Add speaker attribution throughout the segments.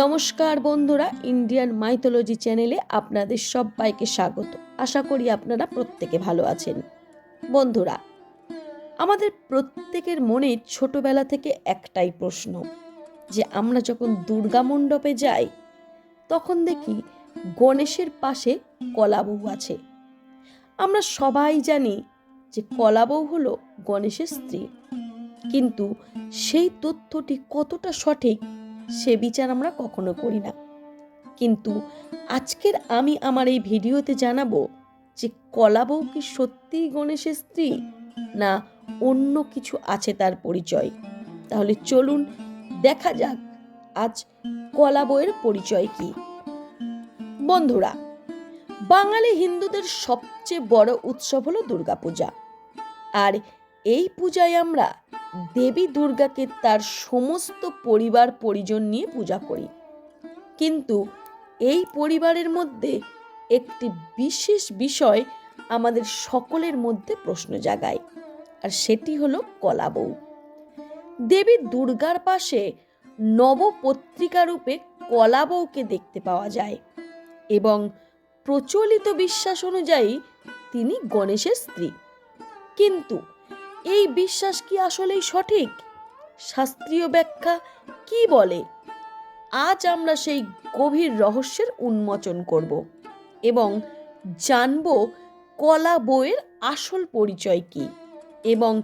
Speaker 1: নমস্কার বন্ধুরা Indian mythology চ্যানেলে আপনাদের সবাইকে স্বাগত। আশা করি আপনারা প্রত্যেকে ভালো আছেন। বন্ধুরা, আমাদের প্রত্যেকের মনে ছোটবেলা থেকে একটাই প্রশ্ন, যে আমরা যখন দুর্গা মণ্ডপে যাই, তখন দেখি গণেশের পাশে কলাবউ আছে। আমরা সবাই জানি যে কলাবউ হলো গণেশের স্ত্রী, কিন্তু সেই তথ্যটি কতটা সঠিক সে বিচার আমরা কখনো করি না। কিন্তু আজকের আমি আমার এই ভিডিওতে জানাব যে কলাবউ কি সত্যিই গণেশের স্ত্রী না অন্য কিছু আছে তার পরিচয়? তাহলে চলুন দেখা যাক আজ কলাবউয়ের পরিচয় কি। বন্ধুরা, বাঙালি হিন্দুদের সবচেয়ে বড় উৎসব হলো দুর্গাপূজা। আর এই পূজায় আমরা দেবী দুর্গাকে তার সমস্ত পরিবার পরিজন নিয়ে পূজা করি। কিন্তু এই পরিবারের মধ্যে একটি বিশেষ বিষয় আমাদের সকলের মধ্যে প্রশ্ন জাগায়, আর সেটি হলো কলাবউ দেবী দুর্গার পাশে নবপত্রিকা রূপে কলাবউকে দেখতে পাওয়া যায় এবং প্রচলিত বিশ্বাস অনুযায়ী তিনি গণেশের স্ত্রী। কিন্তু এই বিশ্বাস কি আসলেই সঠিক? শাস্ত্রীয় ব্যাখ্যা কি বলে? আজ আমরা সেই গভীর রহস্যের উন্মোচন করব এবং জানব কলা বইয়ের আসল পরিচয় কি এবং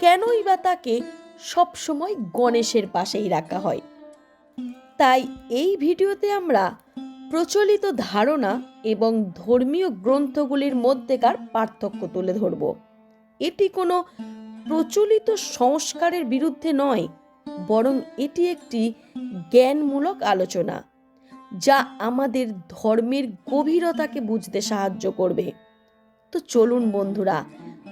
Speaker 1: কেনই বা তাকে সবসময় গণেশের পাশেই রাখা হয়। তাই এই ভিডিওতে আমরা প্রচলিত ধারণা এবং ধর্মীয় গ্রন্থগুলির মধ্যেকার পার্থক্য তুলে ধরব। এটি কোনো প্রচলিত সংস্কারের বিরুদ্ধে নয়, বরং এটি একটি জ্ঞানমূলক আলোচনা, যা আমাদের ধর্মের গভীরতাকে বুঝতে সাহায্য করবে। তো চলুন বন্ধুরা,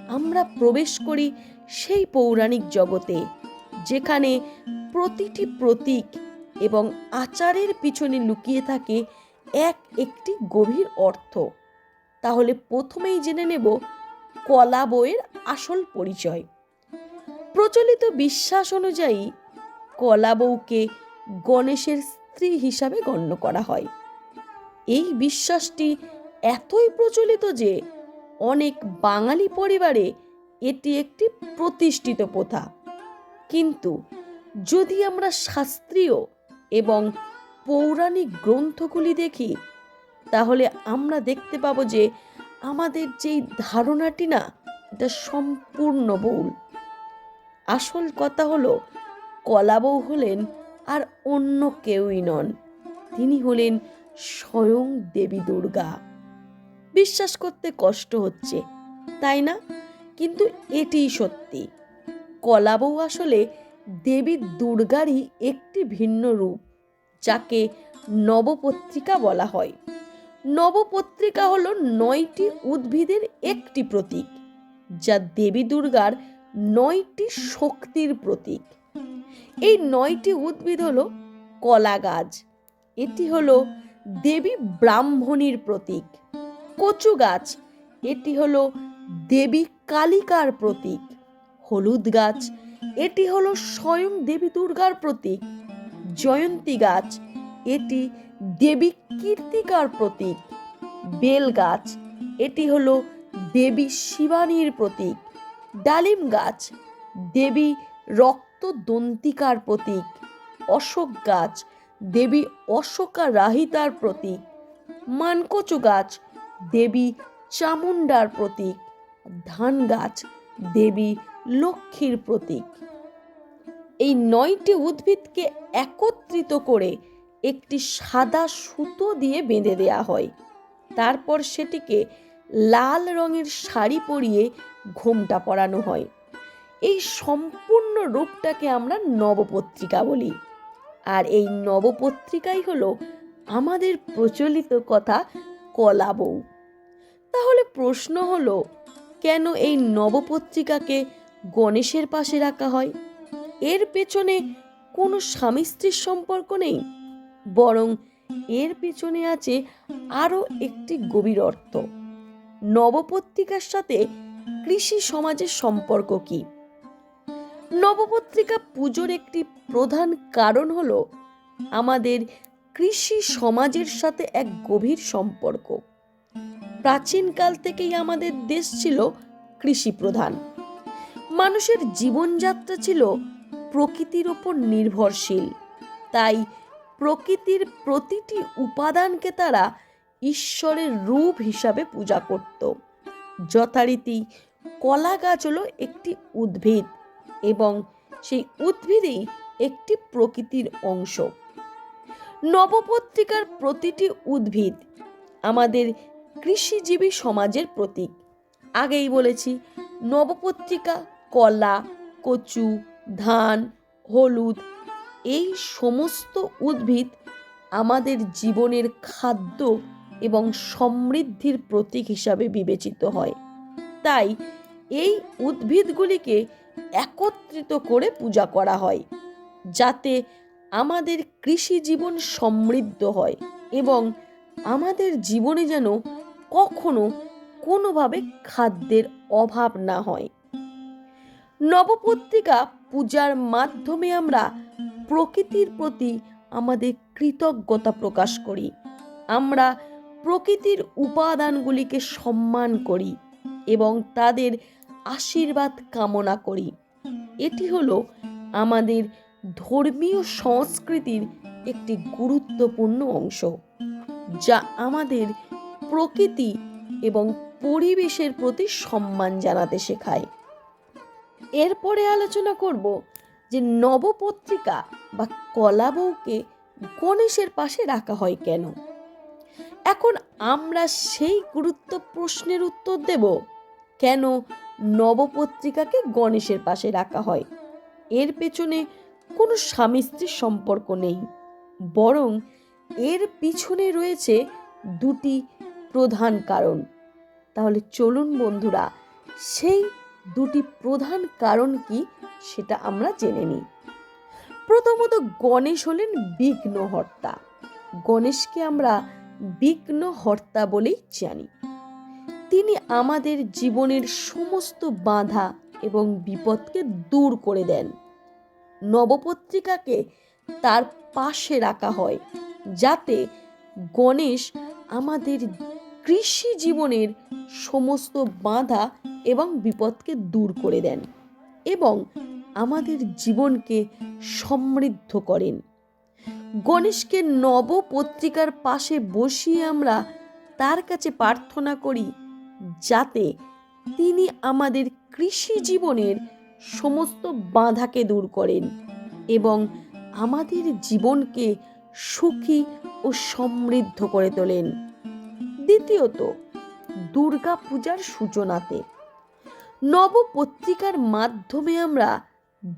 Speaker 1: আমরা প্রবেশ করি সেই পৌরাণিক জগতে, যেখানে প্রতিটি প্রতীক এবং আচারের পিছনে লুকিয়ে থাকে এক একটি গভীর অর্থ। তাহলে প্রথমেই জেনে নেব কলা বইয়ের আসল পরিচয়। প্রচলিত বিশ্বাস অনুযায়ী কলা বউকে গণেশের স্ত্রী হিসাবে গণ্য করা হয়। এই বিশ্বাসটি এতই প্রচলিত যে অনেক বাঙালি পরিবারে এটি একটি প্রতিষ্ঠিত প্রথা। কিন্তু যদি আমরা শাস্ত্রীয় এবং পৌরাণিক গ্রন্থগুলি দেখি, তাহলে আমরা দেখতে পাবো যে আমাদের যেই ধারণাটি না, এটা সম্পূর্ণ ভুল। আসল কথা হলো কলাবউ হলেন আর অন্য কেউই নন। তিনি হলেন স্বয়ং দেবী দুর্গা। বিশ্বাস করতে কষ্ট হচ্ছে, তাই না? কিন্তু এটিই সত্যি। কলাবউ আসলে দেবী দুর্গারই একটি ভিন্ন রূপ, যাকে নবপত্রিকা বলা হয়। নবপত্রিকা হলো নয়টি উদ্ভিদের একটি প্রতীক, যা দেবী দুর্গার নয়টি শক্তির প্রতীক। এই নয়টি উদ্ভিদ হলো কলা গাছ। এটি হলো দেবী ব্রাহ্মণীর প্রতীক। কচু গাছ। এটি হলো দেবী কালিকার প্রতীক। হলুদ গাছ। এটি হলো স্বয়ং দেবী দুর্গার প্রতীক। জয়ন্তী গাছ। এটি দেবী কীর্তিকার প্রতীক। বেল গাছ, এটি হলো দেবী শিবানীর প্রতীক। ডালিম গাছ, দেবী রক্তদন্তিকার প্রতীক। অশোক গাছ, দেবী অশোকা রাহিতার প্রতীক। মানকচু গাছ, দেবী চামুণ্ডার প্রতীক। ধান গাছ, দেবী লক্ষ্মীর প্রতীক। এই নয়টি উদ্ভিদকে একত্রিত করে একটি সাদা সুতো দিয়ে বেঁধে দেয়া হয়। তারপর সেটিকে লাল রঙের শাড়ি পরিয়ে ঘোমটা পরানো হয়। এই সম্পূর্ণ রূপটাকে আমরা নবপত্রিকা বলি। আর এই নবপত্রিকাই হলো আমাদের প্রচলিত কথা কলা বউ। তাহলে প্রশ্ন হলো, কেন এই নবপত্রিকাকে গণেশের পাশে রাখা হয়? এর পেছনে কোনো স্বামী স্ত্রীর সম্পর্ক নেই? বরং এর পেছনে আছে আরও একটি গভীর অর্থ। নবপত্রিকার সাথে কৃষি সমাজের সম্পর্ক কি? নবপত্রিকা পুজোর একটি প্রধান কারণ হল আমাদের কৃষি সমাজের সাথে এক গভীর সম্পর্ক। প্রাচীনকাল থেকেই আমাদের দেশ ছিল কৃষি প্রধান। মানুষের জীবনযাত্রা ছিল প্রকৃতির ওপর নির্ভরশীল। তাই প্রকৃতির প্রতিটি উপাদানকে তারা ঈশ্বরের রূপ হিসাবে পূজা করত। যথারীতি কলা গাছ হলো একটি উদ্ভিদ এবং সেই উদ্ভিদেই একটি প্রকৃতির অংশ। নবপত্রিকার প্রতিটি উদ্ভিদ আমাদের কৃষিজীবী সমাজের প্রতীক। আগেই বলেছি, নবপত্রিকা কলা, কচু, ধান, হলুদ এই সমস্ত উদ্ভিদ আমাদের জীবনের খাদ্য এবং সমৃদ্ধির প্রতীক হিসাবে বিবেচিত হয়। তাই এই উদ্ভিদগুলিকে একত্রিত করে পূজা করা হয়, যাতে আমাদের কৃষি জীবন সমৃদ্ধ হয় এবং আমাদের জীবনে যেন কখনো কোনোভাবে খাদ্যের অভাব না হয়। নবপত্রিকা পূজার মাধ্যমে আমরা প্রকৃতির প্রতি আমাদের কৃতজ্ঞতা প্রকাশ করি। আমরা প্রকৃতির উপাদানগুলিকে সম্মান করি এবং তাদের আশীর্বাদ কামনা করি। এটি হলো আমাদের ধর্মীয় সংস্কৃতির একটি গুরুত্বপূর্ণ অংশ, যা আমাদের প্রকৃতি এবং পরিবেশের প্রতি সম্মান জানাতে শেখায়। এরপরে আলোচনা করব যে নবপত্রিকা বা কলাবউকে গণেশের পাশে রাখা হয় কেন? এখন আমরা সেই গুরুত্ব প্রশ্নের উত্তর দেব, কেন নবপত্রিকাকে গণেশের পাশে রাখা হয়? এর পেছনে কোনো স্বামী স্ত্রীর সম্পর্ক নেই, বরং এর পিছনে রয়েছে দুটি প্রধান কারণ। তাহলে চলুন বন্ধুরা, সেই দুটি প্রধান কারণ কি সেটা আমরা জেনে নিই। প্রথমত গণেশ হলেন বিঘ্নহর্তা। গণেশকে আমরা বিঘ্নহর্তা বলেই জানি। তিনি আমাদের জীবনের সমস্ত বাধা এবং বিপদকে দূর করে দেন। নবপত্রিকাকে তার পাশে রাখা হয়, যাতে গণেশ আমাদের কৃষি জীবনের সমস্ত বাধা এবং বিপদকে দূর করে দেন এবং আমাদের জীবনকে সমৃদ্ধ করেন। গণেশকে নবপত্রিকার পাশে বসিয়ে আমরা তার কাছে প্রার্থনা করি যাতে তিনি আমাদের কৃষি জীবনের সমস্ত বাধাকে দূর করেন এবং আমাদের জীবনকে সুখী ও সমৃদ্ধ করে তোলেন। দ্বিতীয়ত দুর্গা পূজার সূচনাতে নবপত্রিকার মাধ্যমে আমরা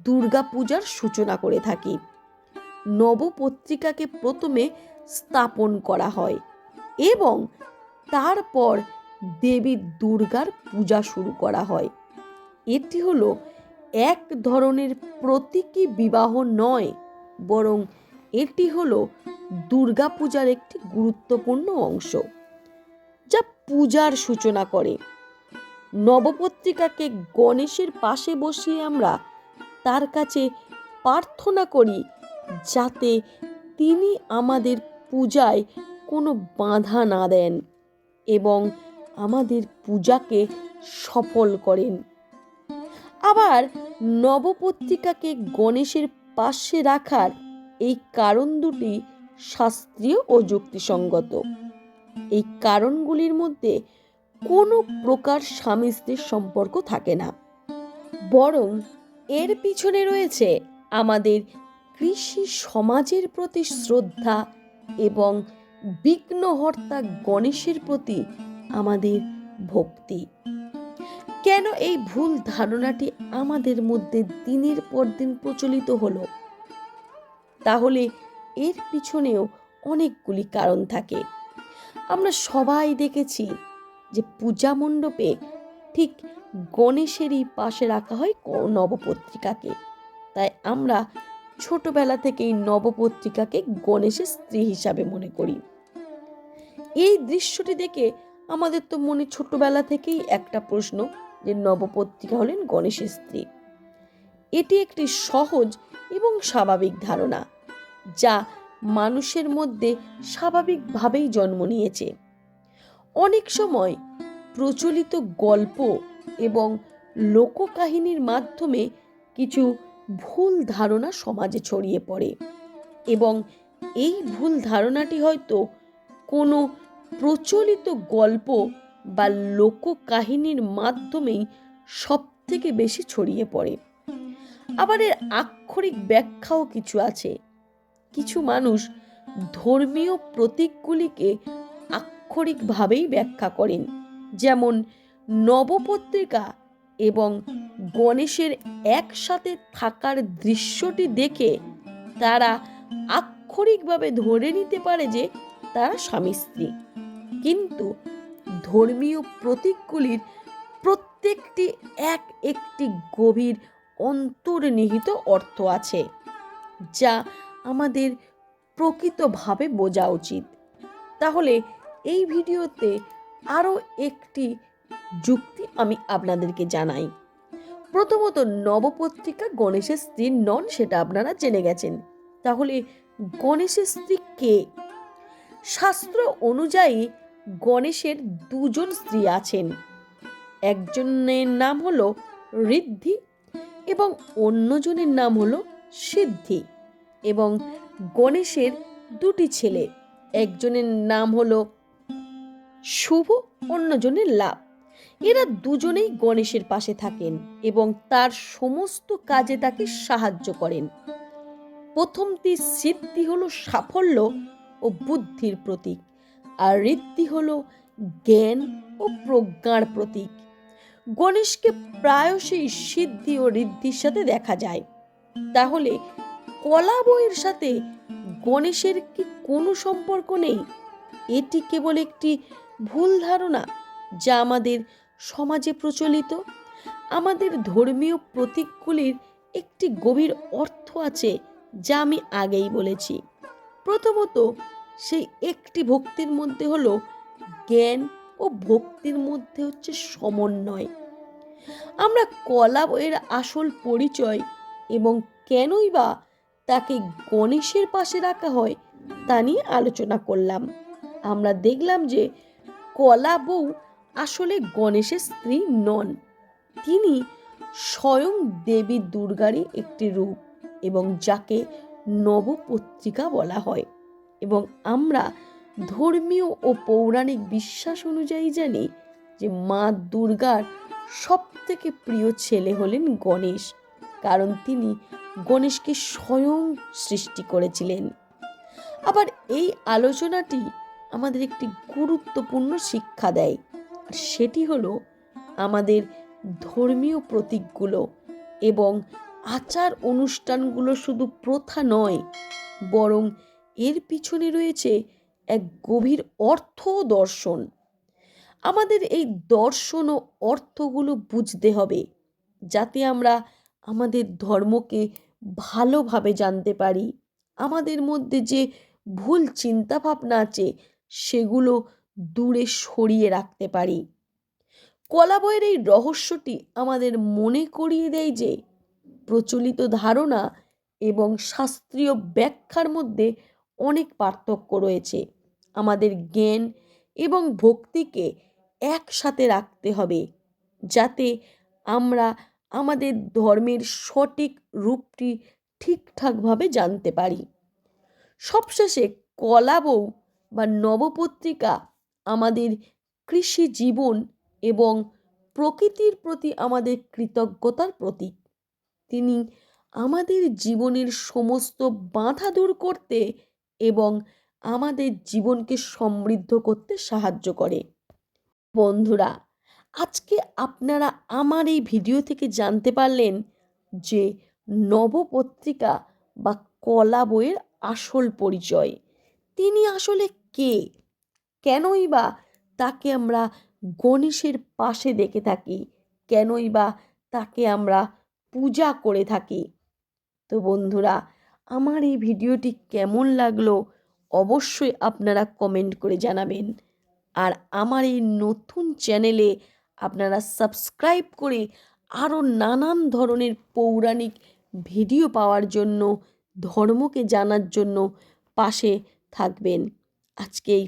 Speaker 1: দুর্গা পূজার সূচনা করে থাকি। নবপত্রিকাকে প্রথমে স্থাপন করা হয় এবং তারপর দেবী দুর্গার পূজা শুরু করা হয়। এটি হলো এক ধরনের প্রতীকী বিবাহ নয়, বরং এটি হলো দুর্গাপূজার একটি গুরুত্বপূর্ণ অংশ, যা পূজার সূচনা করে। নবপত্রিকাকে গণেশের পাশে বসিয়ে আমরা তার কাছে প্রার্থনা করি যাতে তিনি আমাদের পূজায় কোনো বাধা না দেন এবং আমাদের পূজাকে সফল করেন। আবার নবপত্রিকাকে গণেশের পাশে রাখার এই কারণ দুটি শাস্ত্রীয় ও যুক্তিসঙ্গত। এই কারণগুলির মধ্যে কোনো প্রকার স্বামী স্ত্রীর সম্পর্ক থাকে না। বরং এর পিছনে রয়েছে আমাদের কৃষি সমাজের প্রতি শ্রদ্ধা এবং বিঘ্নহর্তা গণেশের প্রতি আমাদের ভক্তি। কেন এই ভুল ধারণাটি আমাদের মধ্যে দিনের পর দিন প্রচলিত হলো? তাহলে এর পিছনেও অনেকগুলি কারণ থাকে। আমরা সবাই দেখেছি যে পূজা মণ্ডপে ঠিক গণেশেরই পাশে রাখা হয় নবপত্রিকাকে। তাই আমরা ছোটবেলা থেকেই নবপত্রিকাকে গণেশের স্ত্রী হিসাবে মনে করি। এই দৃশ্যটি দেখে আমাদের তো মনে ছোটবেলা থেকেই একটা প্রশ্ন যে নবপত্রিকা হলেন গণেশের স্ত্রী। এটি একটি সহজ এবং স্বাভাবিক ধারণা, যা মানুষের মধ্যে স্বাভাবিকভাবেই জন্ম নিয়েছে। অনেক সময় প্রচলিত গল্প এবং লোককাহিনীর মাধ্যমে কিছু ভুল ধারণা সমাজে ছড়িয়ে পড়ে। এবং এই ভুল ধারণাটি হয়তো কোনো প্রচলিত গল্প বা লোককাহিনীর মাধ্যমেই সব থেকে বেশি ছড়িয়ে পড়ে। আবার এর আক্ষরিক ব্যাখ্যাও কিছু আছে। কিছু মানুষ ধর্মীয় প্রতীকগুলিকে আক্ষরিকভাবেই ব্যাখ্যা করেন, যেমন নবপত্রিকা এবং গণেশের একসাথে থাকার দৃশ্যটি দেখে তারা আক্ষরিকভাবে ধরে নিতে পারে যে তারা স্বামী স্ত্রী। কিন্তু ধর্মীয় প্রতীকগুলির প্রত্যেকটি এক একটি গভীর অন্তর্নিহিত অর্থ আছে, যা আমাদের প্রকৃতভাবে বোঝা উচিত। তাহলে এই ভিডিওতে আরও একটি যুক্তি আমি আপনাদেরকে জানাই। প্রথমত নবপত্রিকা গণেশের স্ত্রী নন সেটা আপনারা জেনে গেছেন। তাহলে গণেশের স্ত্রী কে? শাস্ত্র অনুযায়ী গণেশের দুজন স্ত্রী আছেন। একজনের নাম হলো ঋদ্ধি এবং অন্যজনের নাম হলো সিদ্ধি এবং গণেশের দুটি ছেলে। একজনের নাম হলো শুভ, অন্যজনের লাভ। এরা দুজনেই গণেশের পাশে থাকেন এবং তার সমস্ত কাজে তাকে সাহায্য করেন। প্রথমটি সিদ্ধি হলো সাফল্য ও বুদ্ধির প্রতীক, আর ঋদ্ধি হলো জ্ঞান ও প্রজ্ঞার প্রতীক। গণেশকে প্রায়শই সিদ্ধি ও ঋদ্ধির সাথে দেখা যায়। তাহলে কলা বইয়ের সাথে গণেশের কি কোনো সম্পর্ক নেই? এটি কেবল একটি ভুল ধারণা যা আমাদের সমাজে প্রচলিত, আমাদের ধর্মীয় প্রতীকগুলির একটি গভীর অর্থ আছে যা আমি আগেই বলেছি। প্রথমত, সেই একটি ভক্তির মধ্যে হলো জ্ঞান ও ভক্তির মধ্যে হচ্ছে সমন্বয়। আমরা কলা বইয়ের আসল পরিচয় এবং কেনই বা তাকে গণেশের পাশে রাখা হয় তা নিয়ে আলোচনা করলাম। আমরা দেখলাম যে কলা বউ আসলে গণেশের স্ত্রী নন। তিনি স্বয়ং দেবী দুর্গারই একটি রূপ এবং যাকে নবপত্রিকা বলা হয় এবং আমরা ধর্মীয় ও পৌরাণিক বিশ্বাস অনুযায়ী জানি যে মা দুর্গার সব থেকে প্রিয় ছেলে হলেন গণেশ, কারণ তিনি গণেশকে স্বয়ং সৃষ্টি করেছিলেন। আবার এই আলোচনাটি আমাদের একটি গুরুত্বপূর্ণ শিক্ষা দেয়। আর সেটি হলো আমাদের ধর্মীয় প্রতীকগুলো এবং আচার অনুষ্ঠানগুলো শুধু প্রথা নয়, বরং এর পিছনে রয়েছে এক গভীর অর্থ দর্শন। আমাদের এই দর্শন ও অর্থগুলো বুঝতে হবে, যাতে আমরা আমাদের ধর্মকে ভালোভাবে জানতে পারি। আমাদের মধ্যে যে ভুল চিন্তাভাবনা আছে সেগুলো দূরে সরিয়ে রাখতে পারি। কলা বইয়ের এই রহস্যটি আমাদের মনে করিয়ে দেয় যে, প্রচলিত ধারণা এবং শাস্ত্রীয় ব্যাখ্যার মধ্যে অনেক পার্থক্য রয়েছে। আমাদের জ্ঞান এবং ভক্তিকে একসাথে রাখতে হবে, যাতে আমরা আমাদের ধর্মের সঠিক রূপটি ঠিকঠাকভাবে জানতে পারি। সবশেষে কলা বউ বা নবপত্রিকা আমাদের কৃষি জীবন এবং প্রকৃতির প্রতি আমাদের কৃতজ্ঞতার প্রতীক। তিনি আমাদের জীবনের সমস্ত বাধা দূর করতে এবং আমাদের জীবনকে সমৃদ্ধ করতে সাহায্য করে। বন্ধুরা, আজকে আপনারা আমার এই ভিডিও থেকে জানতে পারলেন যে নবপত্রিকা বা কলা বইয়ের আসল পরিচয়। তিনি আসলে কে? কেনই বা তাকে আমরা গণেশের পাশে দেখে থাকি? কেনই বা তাকে আমরা পূজা করে থাকি? তো বন্ধুরা, আমার এই ভিডিওটি কেমন লাগল অবশ্যই আপনারা কমেন্ট করে জানাবেন। আর আমার এই নতুন চ্যানেলে আপনারা সাবস্ক্রাইব করে আরও নানান ধরনের পৌরাণিক ভিডিও পাওয়ার জন্য, ধর্মকে জানার জন্য পাশে থাকবেন। আজকে এই